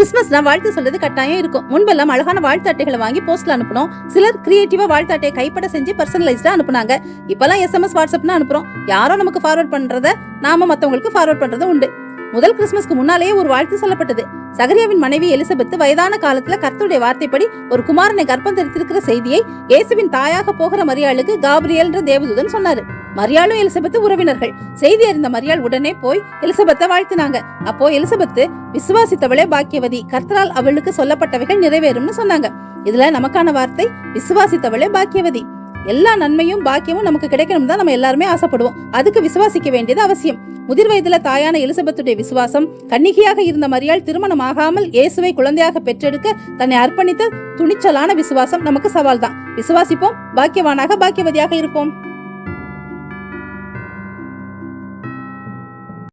கிறிஸ்மஸ்னா வாழ்த்து சொல்றது கட்டாயம் இருக்கும். முன்பெல்லாம் அழகான வாழ்த்து அட்டைகளை வாங்கி போஸ்ட்ல அனுப்பணும் சிலர் கிரியேட்டிவா வாழ்த்து அட்டையை கைப்பட செஞ்சு பர்சனலைஸ்டா அனுப்புனாங்க. இப்பெல்லாம் எஸ்எம்எஸ் வாட்ஸ்அப்னு அனுப்புறோம். யாரோ நமக்கு ஃபார்வர்ட் பண்றத நாம மத்தவங்களுக்கு ஃபார்வர்ட் பண்றது உண்டு. முதல் கிறிஸ்மஸ்க்கு முன்னாலேயே ஒரு வாழ்த்து சொல்லப்பட்டது. சகரியாவின் மனைவி எலிசபெத் வயதான காலத்துல கர்த்தருடைய வார்த்தைப்படி ஒரு குமாரனை கர்ப்பம் தரித்திருக்கிற செய்தியை இயேசுவின் தாயாக போகிற மரியாளுக்கு காப்ரியல்ன்ற தேவதூதன் சொன்னாரு. மரியாளும் எலிசபெத் உறவினர்கள். செய்தி அறிந்த மரியாள் உடனே போய் எலிசபெத்தை வாழ்த்தினாங்க. அப்போ எலிசபெத் விசுவாசித்தவளே பாக்கியவதி கர்த்தரால் அவளுக்கு சொல்லப்பட்டவைகள் நிறைவேறும்னு சொன்னாங்க. இதுல நமக்கான வார்த்தை விசுவாசித்தவளே பாக்கியவதி. எல்லா நன்மையும் பாக்கியமும் நமக்கு கிடைக்கணும் தான் நம்ம எல்லாருமே ஆசைப்படுவோம். அதுக்கு விசுவாசிக்க வேண்டியது அவசியம். முதிர் வயதுல தாயான எலிசபெத்துடைய விசுவாசம் கன்னிகையாக இருந்த மரியாள் திருமணம் ஆகாமல் இயேசுவை குழந்தையாக பெற்றெடுக்க தன்னை அர்ப்பணித்த துணிச்சலான விசுவாசம் நமக்கு சவால் தான். விசுவாசிப்போம் பாக்கியவானாக பாக்கியவதியாக இருப்போம்.